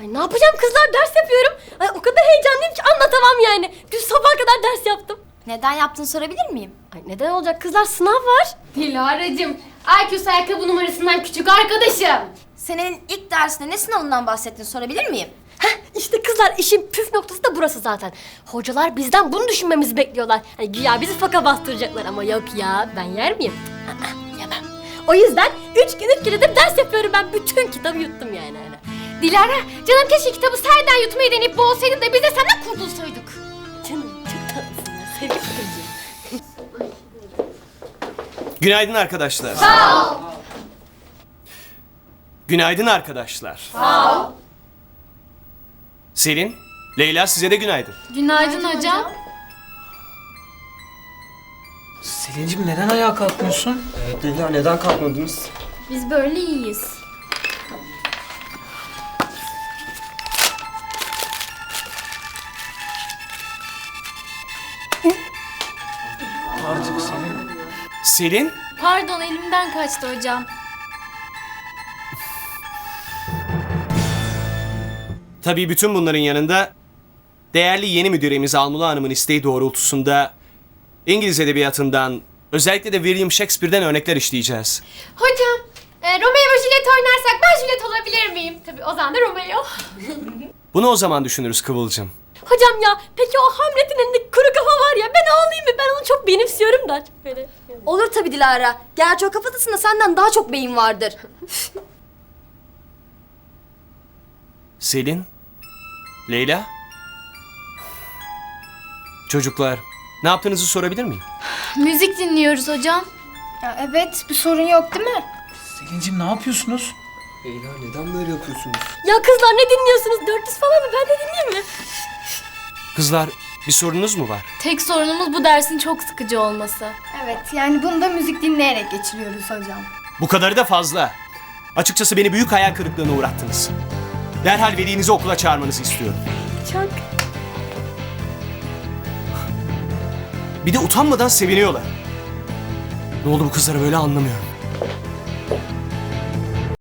Ay ne yapacağım kızlar ders yapıyorum. Ay o kadar heyecanlıyım ki anlatamam yani. Dün sabah kadar ders yaptım. Neden yaptığını sorabilir miyim? Ay neden olacak kızlar sınav var. Dilara'cığım, IQ ayakkabı numarasından küçük arkadaşım. Senin ilk dersinde ne sınavından bahsettin sorabilir miyim? Heh, işte kızlar işin püf noktası da burası zaten. Hocalar bizden bunu düşünmemizi bekliyorlar. Hani güya bizi faka bastıracaklar ama yok ya ben yer miyim? O yüzden üç gün üç gecedir ders yapıyorum ben. Bütün kitabı yuttum yani. öyle. Dilara, canım keşke kitabı serden yutmayı deneyip boğsaydın da biz de senden kurtulsaydık. Canım çok tatlısın ya kızım. Günaydın arkadaşlar. Sağ ol. Günaydın arkadaşlar. Sağ ol. Selin, Leyla size de günaydın. Günaydın, hocam. Selin'cim neden ayağa kalkmıyorsun? Evet Leyla neden kalkmadınız? Biz böyle iyiyiz. Artık Selin. Selin, Pardon, elimden kaçtı hocam. tabii bütün bunların yanında değerli yeni müdüremiz Almula Hanım'ın isteği doğrultusunda İngiliz edebiyatından özellikle de William Shakespeare'den örnekler işleyeceğiz. Hocam, e, Romeo ve Juliet oynarsak ben Juliet olabilir miyim? Tabii o zaman da Romeo. Bunu o zaman düşünürüz Kıvılcım. Hocam ya peki o Hamlet'in elinde kuru kafa var ya ben ağlayayım mı? Ben onu çok benimsiyorum da. Çok böyle. Olur tabii Dilara. Gerçi o kafatasında senden daha çok beyin vardır. Selin, Leyla. Çocuklar, ne yaptığınızı sorabilir miyim? Müzik dinliyoruz hocam. evet bir sorun yok değil mi? Selin'cim ne yapıyorsunuz? Leyla neden böyle yapıyorsunuz? Ya kızlar ne dinliyorsunuz? 400 falan mı? Ben de dinleyeyim mi? Kızlar, bir sorunuz mu var? Tek sorunumuz bu dersin çok sıkıcı olması. Evet yani bunu da müzik dinleyerek geçiriyoruz hocam. Bu kadarı da fazla. Açıkçası beni büyük hayal kırıklığına uğrattınız. Derhal velinizi okula çağırmanızı istiyorum. Çok. Bir de utanmadan seviniyorlar. Ne oldu bu kızlara böyle anlamıyorum.